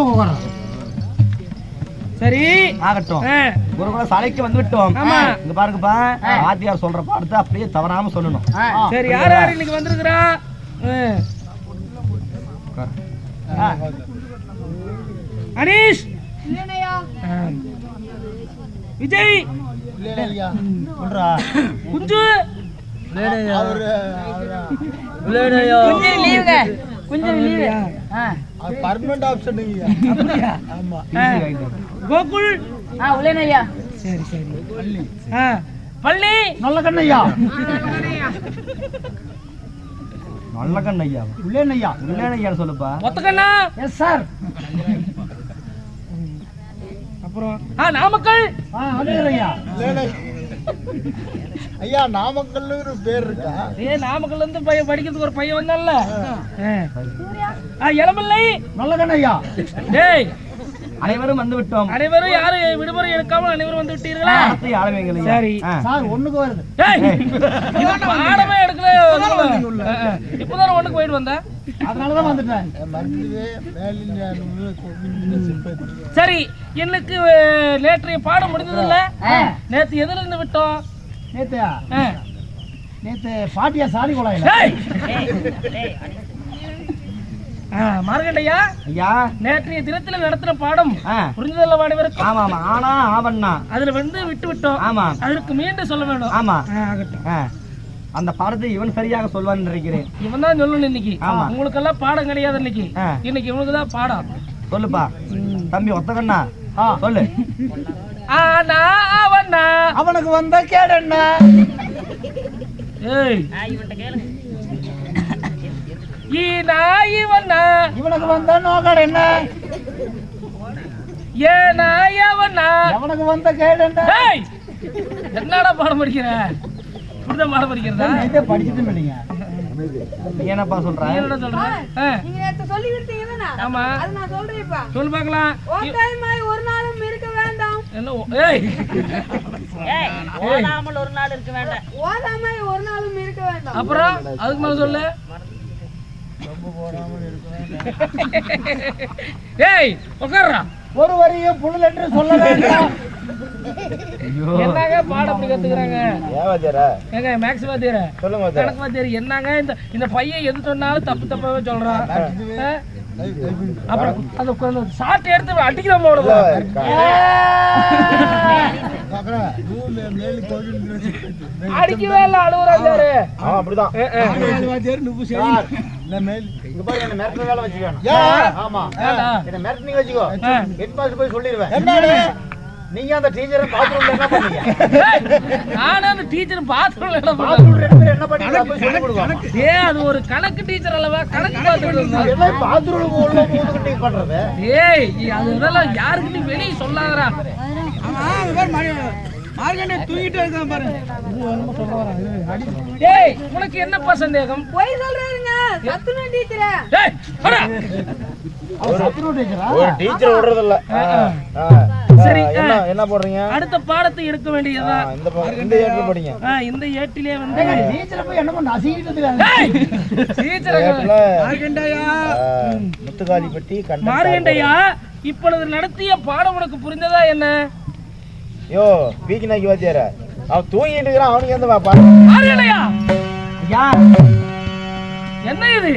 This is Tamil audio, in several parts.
பக்கம். சரி. ஆகட்டும். ஆ, குருகுல சாலைக்கு வந்து விட்டோம் ஆமா. இங்க பாருங்கப்பா வாத்தியார் சொல்ற பாடத்தை அப்படியே தவறாம சொல்லணும். சரி யார் யார் இன்னைக்கு வந்திருக்கிறா. அனீஷ். விஜய். சொல்றா குஞ்சு. கொஞ்சம் லீவுங்க. கொஞ்சம் லீவு. பர்மனன்ட் ஆப்ஷன் ஆமா. ஆ. கோகுல்? ஆ உள்ளேன் ஐயா சரி. சரி ஆ. பள்ளி? நல்ல கண்ணையா நல்ல கண்ணையா உள்ளேனையா இல்லையா சொல்லுப்பா. ஒத்தக்கண்ணா எஸ் சார் அப்புறம்? ஆ நாமக்கல்? ஆ அனுகிறையா ஐயா நாமக்கல்னு ஒரு பேர் இருக்கா? ஏ நாமக்கல்ல இருந்து பையன் படிக்கிறதுக்கு ஒரு பையன் வந்தான்ல. இளம்பிள்ளை. நல்ல கண்ணையா டேய் அனைவரும் வந்து விட்டோம் அனைவரும் யாரும் விடுமுறை எடுக்காமல் அனைவரும் வந்து விட்டீர்களா ஆளுமைகள் சரி. சார் ஒண்ணுக்கு வருது. டேய்! இவன் பாடமே எடுக்கல. இப்பதான் ஒண்ணுக்கு போயிட்டு வந்தேன். அதனாலதான் வந்துட்டேன். சரி எனக்கு அஹ், நேற்றைய பாடம் முடிந்ததில்ல? ஆ. நேத்து எதுல இருந்து விட்டோம்? நேத்தையா ஆ. நேத்து பாட்டியா டேய்! ஆ, மார்கண்டையா? ஐயா. நேற்றைய தினத்துல நடத்தின பாடம். புரிஞ்சதல்ல அனைவருக்கும் ஆமா ஆமா ஆனா ஆவண்ணா அதுல வந்து விட்டு விட்டோம் ஆமா. அதற்கு மீண்டும் சொல்ல வேண்டும் ஆமா. ஆகட்டும். அந்த பாடத்தை இவன் சரியாக சொல்வான் நினைக்கிறேன். இவன் தான் சொல்லணும் இன்னைக்கு. ஆமா. உங்களுக்கு எல்லாம் பாடம் கிடையாது இன்னைக்கு. இன்னைக்கு இவனுக்கு தான் பாடம். சொல்லுப்பா. தம்பி ஒத்தகண்ணா. சொல்லு. ஆனா அவனா? அவனுக்கு வந்த கேடு என்ன? ஏய். ஈனா இவனா இவனுக்கு வந்த நோக்கடு என்ன ஏனா எவனா அவனுக்கு வந்த கேடு என்ன என்னடா பாடம் படிக்கிற இப்படிதான் பாடம் படிக்கிறதா படிச்சுட்டு என்னப்பா சொல்ற நீ என்னடா சொல்ற ஆ, நீங்க நேத்து சொல்லி கொடுத்தீங்க தானே ஆமா அது நான் சொல்றேன் இப்ப சொல்லு பார்க்கலாம் ஓக்காயமாய் ஒரு நாளும் இருக்க வேண்டாம். என்ன ஓ- ஏய் ஓடாமல் ஒரு நாள் இருக்க வேண்டாம். ஓதாமாய் ஒரு நாளும் இருக்க வேண்டாம். அப்புறம் அதுக்கு மேல சொல்லு. ஏய் உட்கார்றா ஒரு வரியும் புல் என்று சொல்ல வேண்டாம் என்னங்க பாடம் அப்படி கத்துக்கிறாங்க ஏங்க மேக்ஸ் சொல்லுங்க கணக்கு என்னங்க இந்த இந்த பையன் எது சொன்னாலும் தப்பு தப்பாவே சொல்றான்? அப்புறம் அந்த அந்த சாட்டை எடுத்து அடிக்கிறான் போடுவா அடிக்கவே இல்ல அழுவுறாரு அப்படிதான் இங்க பாரு, என்ன மிரட்டுற வேலை வச்சுக்கணும். ஆமா. என்ன மிரட்டுனீங்க வச்சுக்கோ. head master போய் சொல்லிடுவேன். நீங்க அந்த டீச்சரை பாத்ரூம்ல என்ன பண்ணீங்க? அந்த டீச்சர் பாத்ரூம்ல என்ன பண்றேன் பாத்ரூம் ரெண்டு பேரும் என்ன பண்ணீங்க? போய் சொல்லி கொடுங்க ஏ அது ஒரு கணக்கு டீச்சர் அல்லவா? கணக்கு பார்த்துட்டு இருந்தா. எல்லாம் பாத்ரூம் உள்ள பண்றது? ஏய் அது இதெல்லாம் யாருக்கிட்டையும் வெளியே சொல்லாதடா. ஏய் உனக்கு என்னப்பா சந்தேகம்? பொய் சொல்றாருங்க. சத்துண டீச்சரே. ஏய் போடா. சத்ரு டீச்சரா? ஒரு டீச்சர் விடுறது இல்ல சரி என்ன போடுறீங்க? அடுத்த பாடத்தை எடுக்க வேண்டியதுதான் இந்த இந்த படிங்க. ஏட்டிலே வந்து டீச்சரை போய் என்ன பண்ண அசிங்கிட்டு டீச்சர். ஏட்ல முத்துகாலி பட்டி கண்ட மார்கண்டையா இப்பொழுது நடத்திய பாடம் உனக்கு புரிந்ததா என்ன? யோ பீக்கி நாக்கி வாத்தியார அவன் தூங்கிட்டு இருக்கிறான் அவனுக்கு எந்த பாடு மார்கண்டையா ஐயா என்ன இது?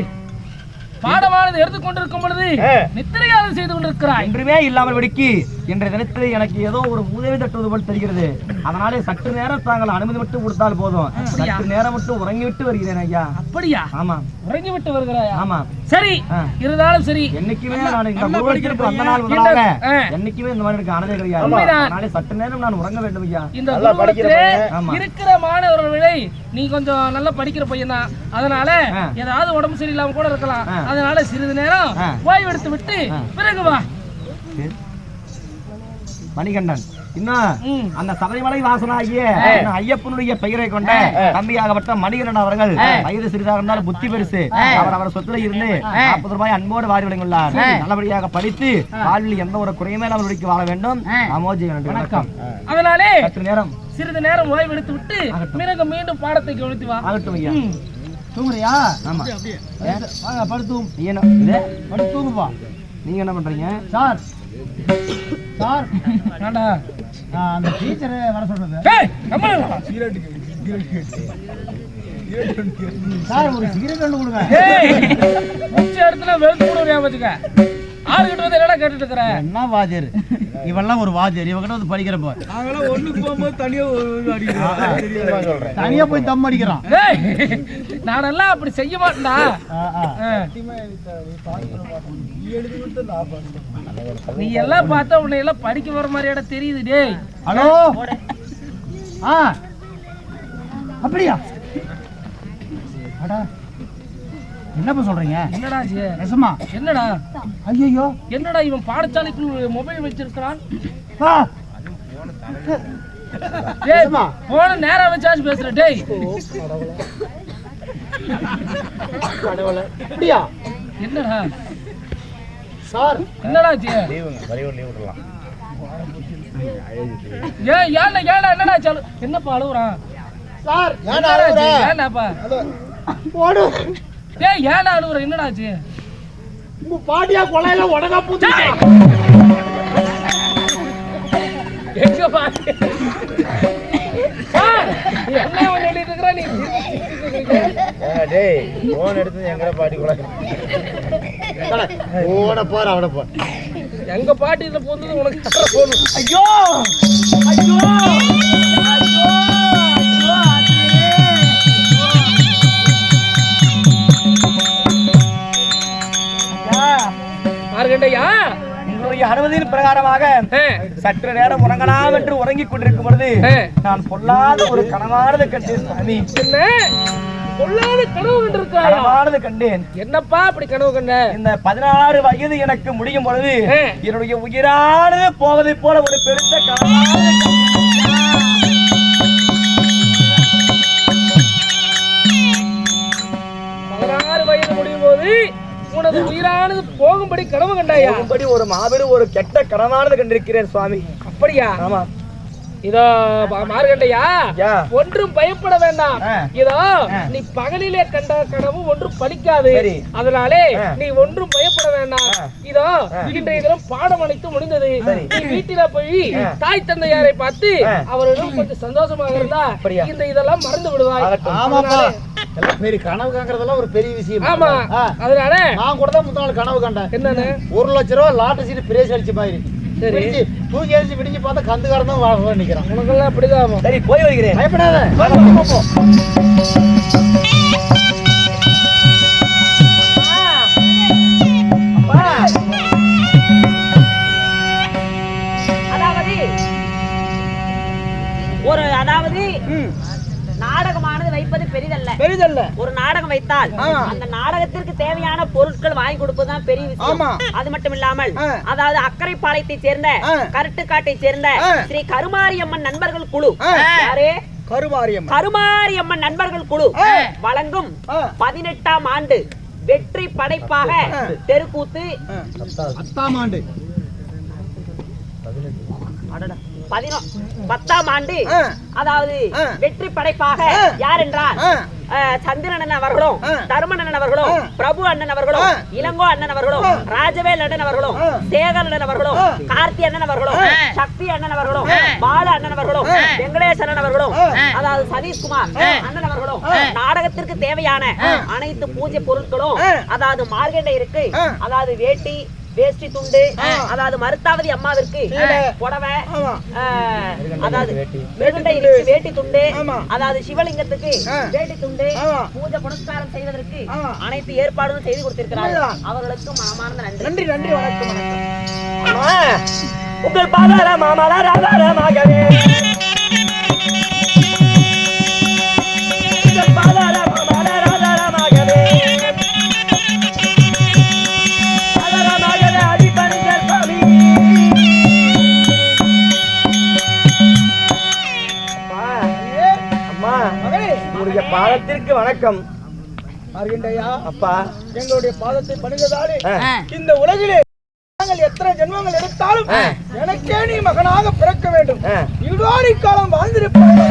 பாடமானது எடுத்துக்கொண்டிருக்கும் பொழுது ஆ. நித்திரையாவது செய்து கொண்டிருக்கிறாய். ஒன்றுமே இல்லாமல் வெடிக்கி. இன்றைய தினத்தில் எனக்கு ஏதோ ஒரு உதவி தட்டுவது போல் தெரிகிறது அதனாலே சற்று நேரம் தாங்கள் அனுமதி மட்டும் கொடுத்தால் போதும் சற்று நேரம் மட்டும் உறங்கி விட்டு வருகிறேன் ஐயா அப்படியா ஆமா உறங்கி விட்டு வருகிறாயா ஆமா சரி. இருந்தாலும் சரி என்னைக்குமே நான் இந்த குருவடிக்கிறதுக்கு வந்த நாள் முதலாக. என்னைக்குமே இந்த மாதிரி எனக்கு ஆனதே கிடையாது. அதனாலே சற்று நேரம் நான் உறங்க வேண்டும் ஐயா இந்த நல்லா படிக்கிற குடும்பத்திலே பையன். ஆமா. இருக்கிற மாணவர்களை நீ கொஞ்சம் நல்லா படிக்கிற பையன் தான் அதனால. ஏதாவது உடம்பு சரியில்லாம கூட இருக்கலாம். அதனால சிறிது நேரம் ஆ. ஓய்வு எடுத்து விட்டு. பிறகு வா மணிகண்டன். இன்னும். அந்த சபரிமலை வாசனாகிய ஐயப்பனுடைய பெயரை கொண்ட தம்பியாகப்பட்ட மணிகண்டன் அவர்கள் வயது சிறிதாக இருந்தாலும் புத்தி பெருசு. அவர் அவர் சொத்துல இருந்து நாற்பது ரூபாய் அன்போடு வாரி வழங்கியுள்ளார் நல்லபடியாக படித்து வாழ்வில் எந்த ஒரு குறையுமே அவர்களுக்கு வாழ வேண்டும். அமோஜி வணக்கம். அதனாலே சற்று நேரம். சிறிது நேரம் ஓய்வு எடுத்து விட்டு பிறகு மீண்டும் பாடத்தை கவனித்து வா. ஆகட்டும் ஐயா. தூங்குறியா? ஆமா. வாங்க படுத்து? படுத்து தூங்குப்பா. நீங்க என்ன பண்றீங்க? சார் சார் ஏண்டா அந்த டீச்சரை வர சொல்றது. சார் ஒரு சிகரெட் ஒன்று கொடுங்க. இடத்துல வெளுத்து கூட ஞாபகத்துக்க ஆறு கிட்ட வந்து என்னடா கேட்டுட்டு இருக்கிற? என்ன வாத்தியார் இவெல்லாம் ஒரு வாத்தியார் இவகிட்ட வந்து படிக்கிறப்ப. தனியா போய் தம் அடிக்கிறான். டேய் நானெல்லாம் அப்படி செய்ய மாட்டேன்டா. நீ எல்லாம் பார்த்தா உன்னை எல்லாம் படிக்க வர மாதிரியாடா தெரியுது டேய். ஹலோ? ஆ. அப்படியா? அடா. என்னப்பா சொல்றீங்க? என்னடா இது? நெசமா? என்னடா? ஐயோ என்னடா இவன் பாடசாலைக்குள்ள மொபைல் வச்சிருக்கிறான்? போன நேரா வச்சாச்சு பேசுற டேய். அப்படியா? என்னடா? சார். என்னடா ஆச்சு ஏன் ஏன்டா ஏன்டா என்னடா என்னப்பா அழுவுறான்? சார் ஆச்சு? ஏன்டாப்பா? ஓடு டேய் ஏன்டா அழுவுற? என்னடா ஆச்சு உங்க பாட்டியா கொலையில உடனே பூச்சி எங்க பாத்து சார், என்ன பண்ணிட்டு இருக்கிற நீ? டேய் போன் எடுத்து எங்கட பாட்டி கூட ஓட போற அவட போ. எங்க பாட்டி இதுல போனது உனக்கு ஐயோ! ஐயோ! மார்கண்டையா உங்களுடைய அனுமதியின் பிரகாரமாக சற்று நேரம் உறங்கலாம் என்று உறங்கிக் கொண்டிருக்கும் பொழுது. நான் பொல்லாத ஒரு கனவானது கண்டேன் சாமி என்ன? பொல்லாத கனவு கண்டிருக்காயா? கனவானது கண்டேன். என்னப்பா அப்படி கனவு கண்ட? இந்த பதினாறு வயது எனக்கு முடியும் பொழுது. என்னுடைய உயிரானது போவதைப் போல ஒரு பெருத்த கனவானது. பதினாறு வயது முடியும் போது உனது உயிரானது போகும்படி கனவு கண்டாயா போகும்படி ஒரு மாபெரும் ஒரு கெட்ட கனவானது கண்டிருக்கிறேன் சுவாமி அப்படியா ஆமா இதோ பா- மார்கண்டையா. ஒன்றும் பயப்பட வேண்டாம். இதோ. நீ பகலிலே கண்ட கனவு ஒன்றும் பலிக்காது. அதனாலே. நீ ஒன்றும் பயப்பட வேண்டாம். இதோ. இன்றைய தினம் பாடம் அனைத்து முடிந்தது. நீ வீட்டில போய். தாய் தந்தையாரை பார்த்து. அவரிடம் கொஞ்சம் சந்தோஷமாக இருந்தா? இந்த இதெல்லாம் மறந்து விடுவாய் எல்லாம் பெரிய கனவு காண்றதெல்லாம் ஒரு பெரிய விஷயம். ஆமா. ஆ. அதனால? நான் கூட தான் முத்த நாள் கனவு கண்டேன். என்னன்னு? ஒரு லட்ச ரூபா லாட்டரி சீட்டு பிரேஸ் அடிச்ச மாதிரி. சரி. தூக்கி அடிச்சு விடிஞ்சு பார்த்தா கந்துக்காரன் தான் வா நிக்கிறான். உனக்கெல்லாம் அப்படிதான் ஆகும். சரி போய் பயப்படாத. பெரிதல்ல. பெரிதல்ல. ஒரு நாடகம் வைத்தால் அந்த நாடகத்திற்கு தேவையான பொருட்கள் வாங்கி கொடுப்பதுதான் பெரிய விஷயம். அது மட்டும் இல்லாமல் அதாவது அக்கரைப்பாளையத்தை சேர்ந்த கருட்டுக்காட்டை சேர்ந்த ஸ்ரீ கருமாரியம்மன் நண்பர்கள் குழு. யாரு? கருமாரியம் கருமாரியம்மன் நண்பர்கள் குழு. வழங்கும் பதினெட்டாம் ஆண்டு வெற்றி படைப்பாக தெருக்கூத்து. பத்தாம் ஆண்டு. பத்தாம் ஆண்டு அதாவது வெற்றி படைப்பாக யார் என்றால் சந்திரன் அவர்களும் தருமன் அண்ணன் அவர்களும் பிரபு அண்ணன் அவர்களும் இளங்கோ அண்ணன் அவர்களும் ராஜவேல் அண்ணன் அவர்களும் சேகர் அண்ணன் அவர்களும் கார்த்தி அண்ணன் அவர்களும் சக்தி அண்ணன் அவர்களும் பால அண்ணன் அவர்களும் வெங்கடேஷ் அண்ணன் அவர்களும் அதாவது சதீஷ்குமார் அண்ணன் அவர்களும் நாடகத்திற்கு தேவையான அனைத்து பூஜை பொருட்களும் அதாவது மார்கண்டையருக்கு அதாவது வேட்டி வேஷ்டி துண்டு அதாவது மருத்தாவதி அம்மாவிற்கு புடவை அதாவது வெகுண்டையருக்கு வேட்டி துண்டு அதாவது சிவலிங்கத்துக்கு வேட்டி துண்டு பூஜை புனஸ்காரம் செய்வதற்கு அனைத்து ஏற்பாடும் செய்து கொடுத்திருக்கிறார்கள். அவர்களுக்கு மனமார்ந்த நன்றி. நன்றி நன்றி வணக்கம் உங்கள் பாதார மாமலா ராதாரமாகவே பாதத்திற்கு வணக்கம். அப்பா. எங்களுடைய பாதத்தை பணிந்ததாலே. இந்த உலகிலே நாங்கள் எத்தனை ஜென்மங்கள் எடுத்தாலும் எனக்கே நீ மகனாக பிறக்க வேண்டும். இவ்வாறு காலம் வாழ்ந்திருப்பாய்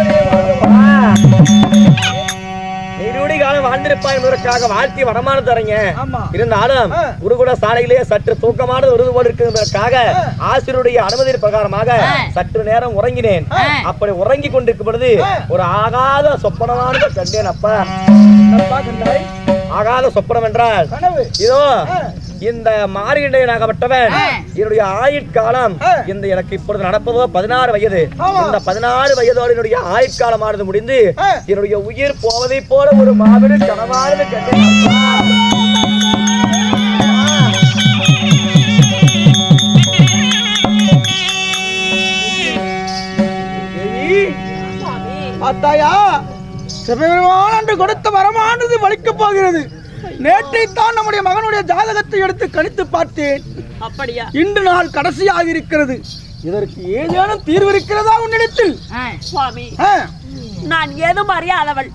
நீரூடி காலம் வாழ்ந்திருப்பாய் என்பதற்காக வாழ்த்தி வரமான தரீங்க. இருந்தாலும். குருகுல சாலையிலே சற்று தூக்கமானது விருது போல் இருக்கிறதற்காக ஆசிரியருடைய அனுமதி பிரகாரமாக சற்று நேரம் உறங்கினேன். அப்படி உறங்கி கொண்டிருக்கும் பொழுது ஒரு ஆகாத சொப்பனமானது கண்டேன் அப்பா. ஆகாத சொப்பனம் என்றால் இதோ இந்த மாறியனாகப்பட்டவன் என்னுடைய ஆயுட்காலம் இந்த எனக்கு இப்பொழுது நடப்பதோ பதினாறு வயது. இந்த பதினாறு வயதோடு என்னுடைய ஆயுட்காலமானது முடிந்து ஆ. என்னுடைய உயிர் போவதை போல ஒரு மாபெரும் கனவானது சுவாமி அத்தாயா என்று கொடுத்த வரமானது வலிக்கப் போகிறது நேற்றைத்தான் நம்முடைய மகனுடைய ஜாதகத்தை எடுத்து கணித்து பார்த்தேன். அப்படியா? இன்று நாள் கடைசியாக இருக்கிறது. இதற்கு ஏதேனும் தீர்வு இருக்கிறதா உன்னிடத்தில்? சுவாமி. நான் ஏதும் அறியாதவள்.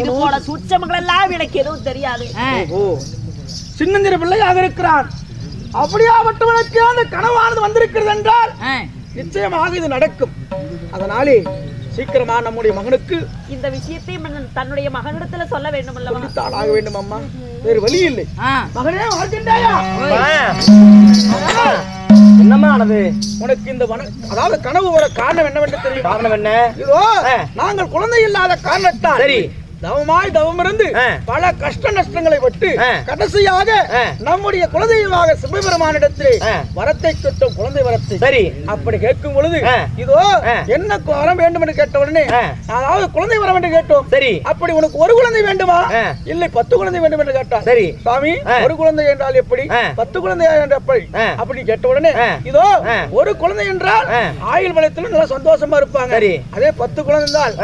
இது போல சூட்சமங்கள் எல்லாம் எனக்கு எதுவும் தெரியாது. சின்னஞ்சிறு பிள்ளையாக இருக்கிறான். அப்படியாப்பட்டவனுக்கு அந்த கனவானது வந்திருக்கிறது என்றால்? நிச்சயமாக இது நடக்கும். அதனாலே சீக்கிரமா நம்முடைய மகனுக்கு இந்த விஷயத்தை தன்னுடைய மகனிடத்துல சொல்ல வேண்டும் அல்லவா சொல்லித்தான் ஆக வேண்டும் அம்மா வேறு வழி இல்லை. மகனே வாழ்கின்றாயா என்னம்மா ஆனது உனக்கு இந்த வன அதாவது கனவு வர காரணம் என்னவென்று தெரியும்? காரணம் என்ன? இதோ. நாங்கள் குழந்தை இல்லாத காரணத்தால் சரி. தவமாய் தவம் இருந்து ஆ. பல கஷ்ட நஷ்டங்களை விட்டு ஆ. கடைசியாக. நம்முடைய குலதெய்வமாக சிவபெருமானிடத்திலே. வரத்தை கேட்டோம் குழந்தை வரத்தை சரி அப்படி கேட்கும் பொழுது. இதோ. என்ன வரம் வேண்டும் என்று கேட்ட உடனே. அதாவது குழந்தை வரம் என்று கேட்டோம் சரி அப்படி உனக்கு ஒரு குழந்தை வேண்டுமா. இல்லை பத்து குழந்தை வேண்டும் என்று கேட்டார் சரி சாமி. ஒரு குழந்தை என்றால் எப்படி. பத்து குழந்தை என்றால் எப்படி. அப்படி கேட்ட உடனே. இதோ. ஒரு குழந்தை என்றால். ஆயுள் வளத்தில் நல்லா சந்தோஷமா இருப்பாங்க சரி. அதே பத்து குழந்தை என்றால்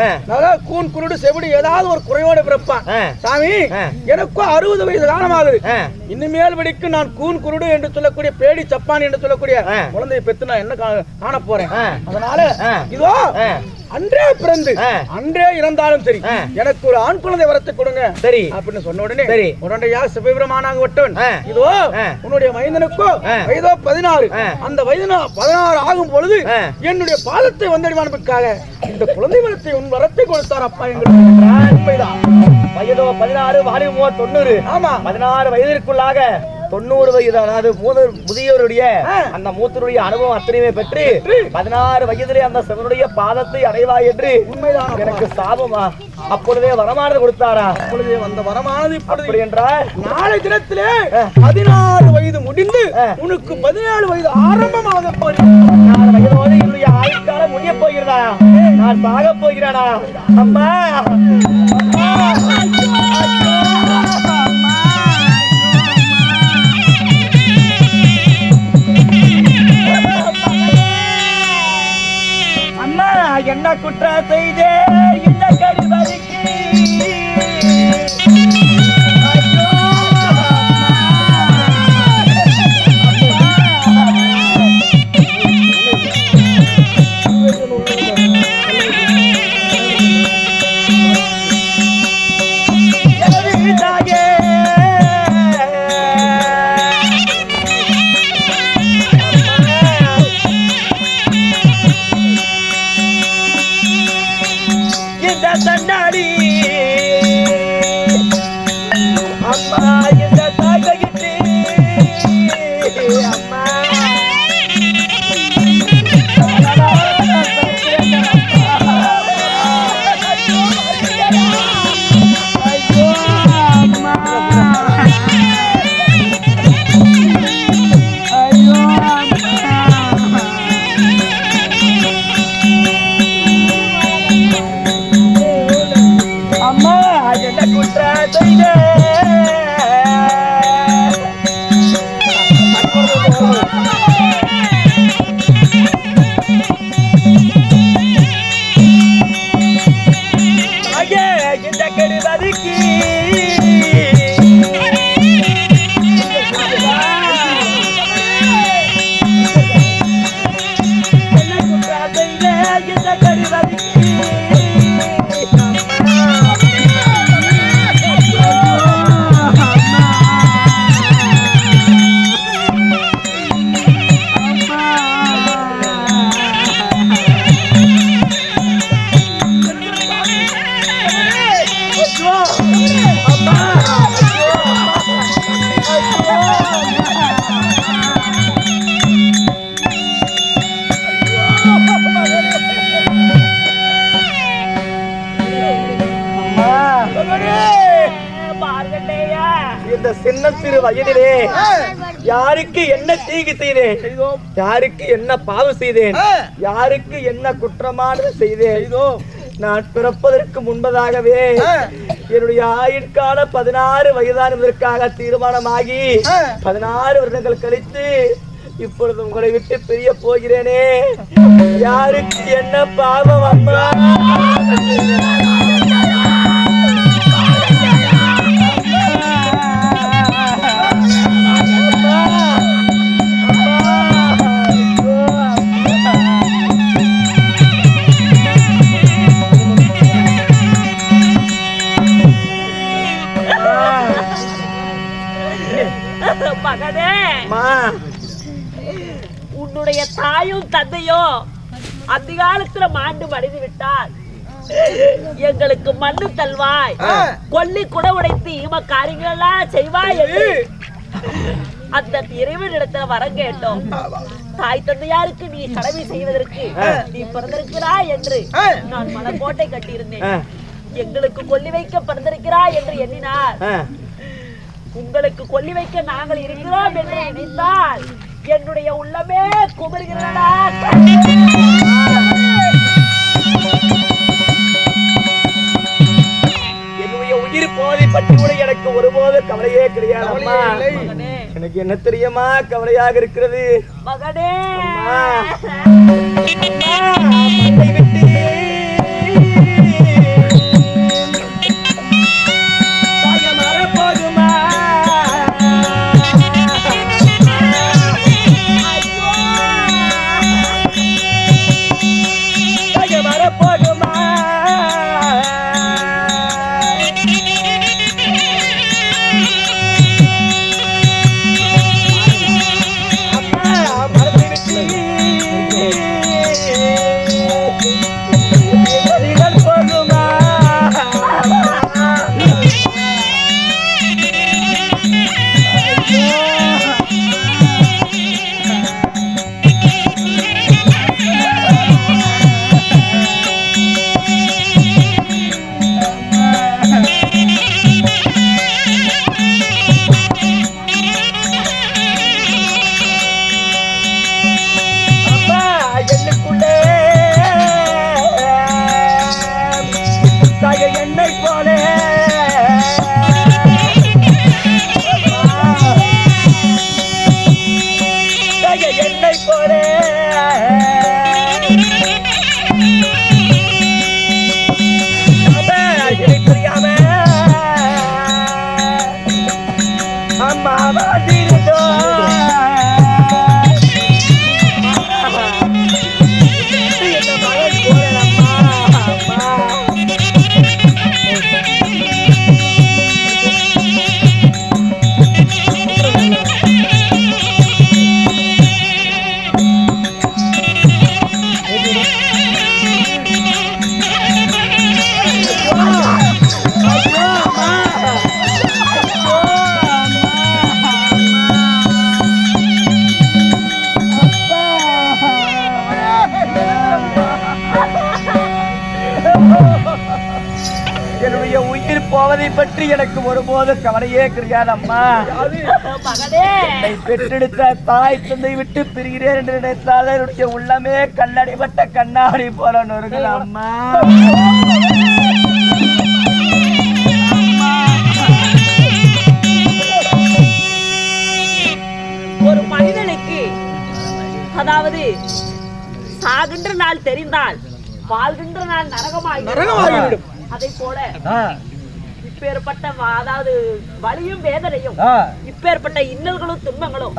கூன் குருடு செவிடு ஏதாவது ஒரு குறையோட பிறப்பான். சாமி. எனக்கும் அறுபது வயது காலமாகுது. இனிமேல் வரைக்கு நான் கூன் குருடு என்று சொல்லக்கூடிய பேடி சப்பான் என்று சொல்லக்கூடிய. குழந்தையை பெத்து நான் என்ன காண போறேன். அதனால. இதோ. அன்றே பிறந்து. அன்றே இறந்தாலும் சரி. எனக்கு ஒரு ஆண் குழந்தை வரத்தை கொடுங்க சரி அப்படின்னு சொன்ன உடனே சரி. உடனடியா சிவபெருமானாக விட்டவன் ஆ. இதோ. உன்னுடைய மைந்தனுக்கோ. வயதோ பதினாறு. அந்த வயது பதினாறு ஆகும் பொழுது. என்னுடைய பாதத்தை வந்தடிவானதுக்காக இந்த குழந்தை வரத்தை உன் வரத்தை கொடுத்தார் அப்பா எங்களுக்கு வயதோ பதினாறு வாலிபமோ தொண்ணூறு ஆமா பதினாறு வயதிற்குள்ளாக தொண்ணூறு வயது அதாவது மூணு முதியோருடைய. அந்த மூத்தருடைய அனுபவம் அத்தனையுமே பெற்று பதினாறு வயதிலே அந்த சிவனுடைய பாதத்தை அடைவாய் என்று உண்மைதான். எனக்கு சாபமா? அப்பொழுதே வரமானது கொடுத்தாரா? அப்பொழுது வந்த வரமானது அப்படி என்றால்? நாளை தினத்திலே. பதினாறு வயது முடிந்து. உனக்கு பதினேழு வயது ஆரம்பமாக நான் வயதோடு என்னுடைய ஆயுட்காலம் முடிய போகிறதா? நான் சாக போகிறேனா? அம்மா! அம்மா என்ன குற்ற செய்தே? இந்த கருவறிக்கு? யாருக்கு என்ன தீங்கு செய்தேன்? யாருக்கு என்ன பாவம் செய்தேன்? யாருக்கு என்ன குற்றமானது செய்தேன்? நான் பிறப்பதற்கு முன்பதாகவே என்னுடைய ஆயுட்கால பதினாறு வயதானதற்காக தீர்மானமாகி பதினாறு வருடங்கள் கழித்து இப்பொழுது உங்களை விட்டு பிரிய போகிறேனே. யாருக்கு என்ன பாவம் அம்மா? தாயும் தந்தையும் அந்த காலத்துல மாண்டு மடிந்து விட்டார் எங்களுக்கு மண்ணு தல்வாய் கொல்லி குட உடைத்து இம காரியங்கள் எல்லாம் செய்வாய் என்று அந்த இறைவனிடத்துல வரம் கேட்டோம். தாய் தந்தையாருக்கு நீ கடமை செய்வதற்கு நீ பிறந்திருக்கிறாய் என்று நான் மனக்கோட்டை கட்டியிருந்தேன். எங்களுக்கு கொல்லி வைக்க பிறந்திருக்கிறாய் என்று எண்ணினார். உங்களுக்கு கொல்லி வைக்க நாங்கள் இருக்கிறோம் என்று நினைத்தால் என்னுடைய உள்ளமே குமருகிறதா என்னுடைய உயிர் போதை பற்றி கூட எனக்கு ஒருபோது கவலையே கிடையாது எனக்கு என்ன தெரியுமா கவலையாக இருக்கிறது? மகனே. போவதை பற்றி எனக்கு ஒருபோது கவலையே கிடையாது அம்மா என்னை பெற்றெடுத்த தாய் தந்தை விட்டு பிரிகிறேன் என்று நினைத்தால் என்னுடைய உள்ளமே கண்ணடிபட்ட கண்ணாடி போல நொறுங்கல அம்மா. ஒரு மனிதனுக்கு அதாவது சாகின்ற நாள் தெரிந்தால் வாழ்கின்ற நாள் நரகமாகி நரகமாகிவிடும். அதை போல இப்பேற்பட்ட அதாவது வலியும் வேதனையும் இப்பேற்பட்ட இன்னல்களும் துன்பங்களும்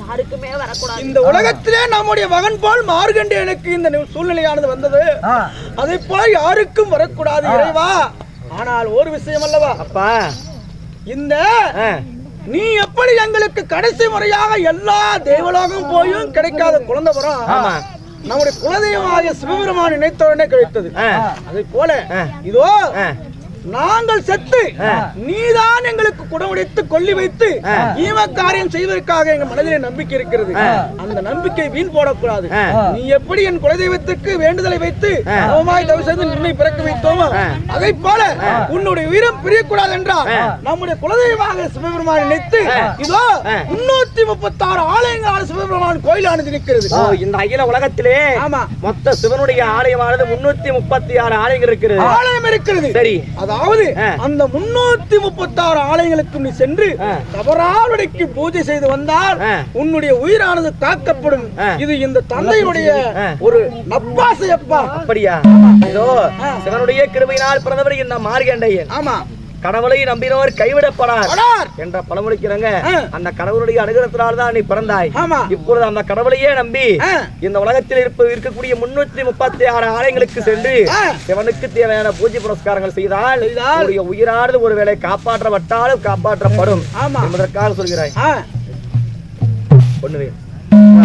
யாருக்குமே வரக்கூடாது. இந்த உலகத்திலே நம்முடைய மகன் போல் மார்கண்டேனுக்கு இந்த சூழ்நிலையானது வந்தது. அதை போல யாருக்கும் வரக்கூடாது இறைவா. ஆனால் ஒரு விஷயம் அல்லவா? அப்பா. இந்த. நீ எப்படி எங்களுக்கு கடைசி முறையாக எல்லா தேவலோகம் போயும் கிடைக்காத குழந்தை வரும் ஆமா. நம்முடைய குலதெய்வமாகிய சிவபெருமான் நினைத்தவுடனே கிடைத்தது. அதை போல. இதோ ஆ. நாங்கள் செத்து நீதான் எங்களுக்கு குடமுடைத்து கொல்லி வைத்து ஈமக்காரியம் செய்வதற்காக எங்க மனதிலே நம்பிக்கை இருக்கிறது. அந்த நம்பிக்கை வீண் போடக்கூடாது. நீ எப்படி என் குலதெய்வத்துக்கு வேண்டுதலை வைத்து அவமாய் தவிர செய்து நின்னை பிறக்க வைத்தோமோ அதை போல உன்னுடைய உயிரம் பிரியக்கூடாது என்றால் நம்முடைய குலதெய்வமாக சிவபெருமான் நினைத்து இதோ முன்னூத்தி முப்பத்தாறு ஆலயங்களான சிவபெருமான் கோயிலானது நிற்கிறது. இந்த அகில உலகத்திலே ஆமா. மொத்த சிவனுடைய ஆலயமானது முன்னூத்தி முப்பத்தி ஆறு ஆலயங்கள் இருக்கிறது. ஆலயம் இருக்கிறது. சரி. அதாவது. அந்த முன்னூத்தி முப்பத்தாறு ஆலயங்களுக்கு நீ சென்று. தவறாவடைக்கு பூஜை செய்து வந்தால். உன்னுடைய உயிரானது காக்கப்படும். இது இந்த தந்தையுடைய. ஒரு நப்பாசை அப்பா அப்படியா இதோ சிவனுடைய கிருபையினால் பிறந்தவர் இந்த மார்கண்டையன் ஆமா கடவுளை நம்பினவர் கைவிடப்படார். என்ற பழமொழிக்கிறங்க. அந்த கடவுளுடைய அனுகிரகத்தினால் தான் நீ பிறந்தாய். இப்பொழுது அந்த கடவுளையே நம்பி. இந்த உலகத்தில் இருப்ப இருக்கக்கூடிய முன்னூத்தி முப்பத்தி ஆறு ஆலயங்களுக்கு சென்று. சிவனுக்கு தேவையான பூஜை புரஸ்காரங்கள் செய்தால் உயிரானது ஒருவேளை காப்பாற்றப்பட்டாலும் காப்பாற்றப்படும். என்பதற்காக சொல்கிறாய் பொன்னுவேல்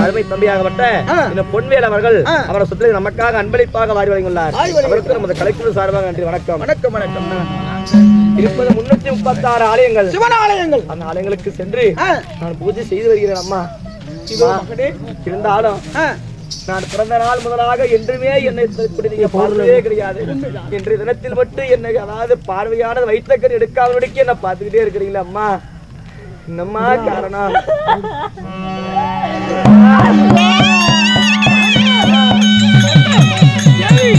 அருமை தம்பியாகப்பட்ட. இந்த பொன்வேல் அவர்கள். அவரை சுற்றில் நமக்காக அன்பளிப்பாக வாரி வழங்கியுள்ளார். அவருக்கு நமது கலைக்குழு சார்பாக நன்றி வணக்கம் வணக்கம் வணக்கம் இருப்பது முன்னூத்தி முப்பத்தி ஆறு ஆலயங்கள். சிவன் ஆலயங்கள் அந்த ஆலயங்களுக்கு சென்று நான் பூஜை செய்து வருகிறேன் அம்மா. இருந்தாலும் நான் பிறந்த நாள் முதலாக என்றுமே என்னை இப்படி நீங்க பார்த்ததே கிடையாது. இன்றைய தினத்தில் மட்டும் என்னை அதாவது பார்வையான வைத்தக்கர் எடுக்காதபடிக்கு என்ன பார்த்துக்கிட்டே இருக்கிறீங்களா அம்மா. என்னம்மா காரணம்? கண்ணே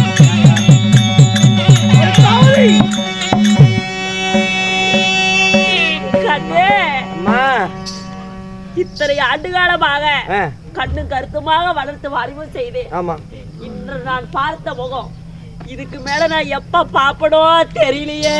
இத்தனை ஆண்டுகாலமாக கண்ணு கருத்துமாக வளர்த்து வாரிவு செய்தேன். ஆமா. இன்று நான் பார்த்த முகம் இதுக்கு மேல நான் எப்ப பாப்பனோ தெரியலையே.